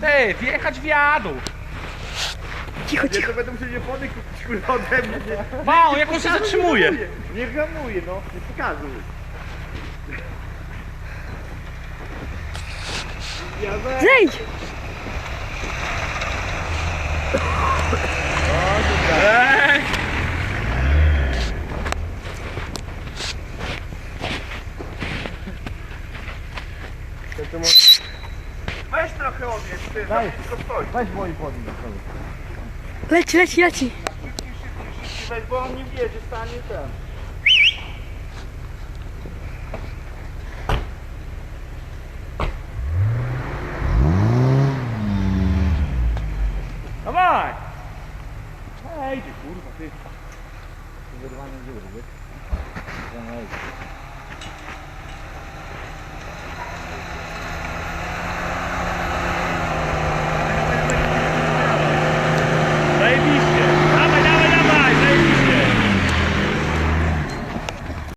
Ty, wjechać w jadu. Cicho, Ja cicho. to będę musiał nie pody kupić kurwa ode mnie. Nie, Mało, jak on się zatrzymuje. nie hamuje, no. Nie pokazuj. Ja we... Zejdź! Ej. Weź trochę odjedź, ty, Daj. tylko stoi. Weź moim podnieś. Leci, leci, leci. Szybciej, szybciej, szybciej, weź, bo on nie wiedzie, stanie ten. Dawaj! Ej, kurwa, ty. Wyrwany dziury, wiesz?